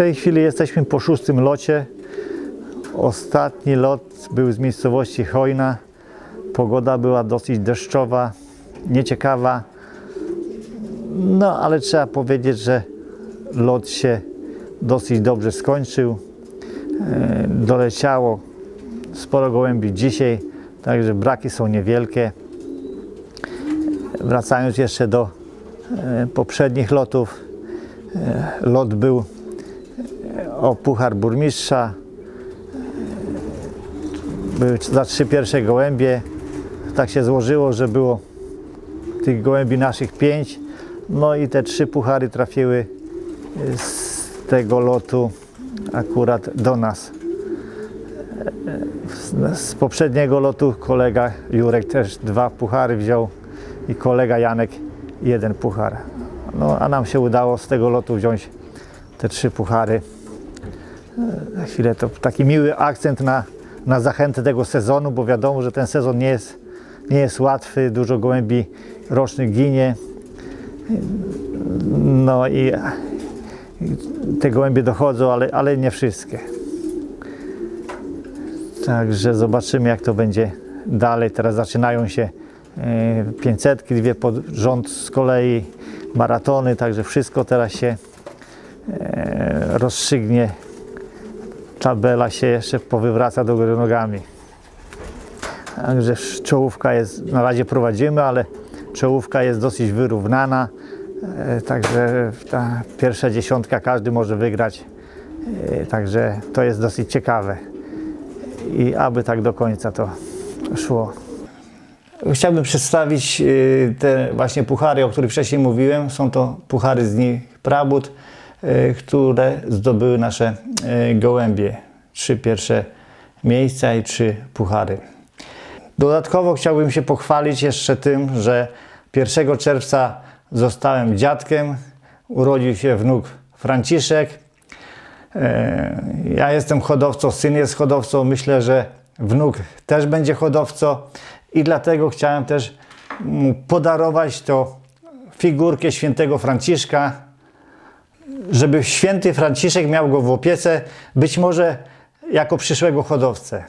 tej chwili jesteśmy po szóstym locie. Ostatni lot był z miejscowości Chojna. Pogoda była dosyć deszczowa, nieciekawa. No, ale trzeba powiedzieć, że lot się dosyć dobrze skończył. E, Doleciało sporo gołębi dzisiaj, także braki są niewielkie. Wracając jeszcze do e, poprzednich lotów, e, lot był o Puchar Burmistrza. Były za trzy pierwsze gołębie. Tak się złożyło, że było tych gołębi naszych pięć. No i te trzy puchary trafiły e, z tego lotu akurat do nas. Z, z poprzedniego lotu kolega Jurek też dwa puchary wziął i kolega Janek jeden puchar. No a nam się udało z tego lotu wziąć te trzy puchary. E, Na chwilę to taki miły akcent na, na zachętę tego sezonu, bo wiadomo, że ten sezon nie jest, nie jest łatwy, dużo gołębi rocznych ginie. No i te gołębie dochodzą, ale, ale nie wszystkie. Także zobaczymy, jak to będzie dalej. Teraz zaczynają się e, 500, dwie pod rząd z kolei, maratony, także wszystko teraz się e, rozstrzygnie. Tabela się jeszcze powywraca do góry nogami. Także czołówka jest, na razie prowadzimy, ale czołówka jest dosyć wyrównana. E, Także ta pierwsza dziesiątka każdy może wygrać. E, Także to jest dosyć ciekawe. I aby tak do końca to szło. Chciałbym przedstawić e, te właśnie puchary, o których wcześniej mówiłem. Są to puchary z dni Prabód, e, które zdobyły nasze e, gołębie. Trzy pierwsze miejsca i trzy puchary. Dodatkowo chciałbym się pochwalić jeszcze tym, że 1 czerwca zostałem dziadkiem. Urodził się wnuk Franciszek. E, Ja jestem hodowcą, syn jest hodowcą. Myślę, że wnuk też będzie hodowcą i dlatego chciałem też podarować to figurkę świętego Franciszka, żeby święty Franciszek miał go w opiece, być może jako przyszłego hodowcę.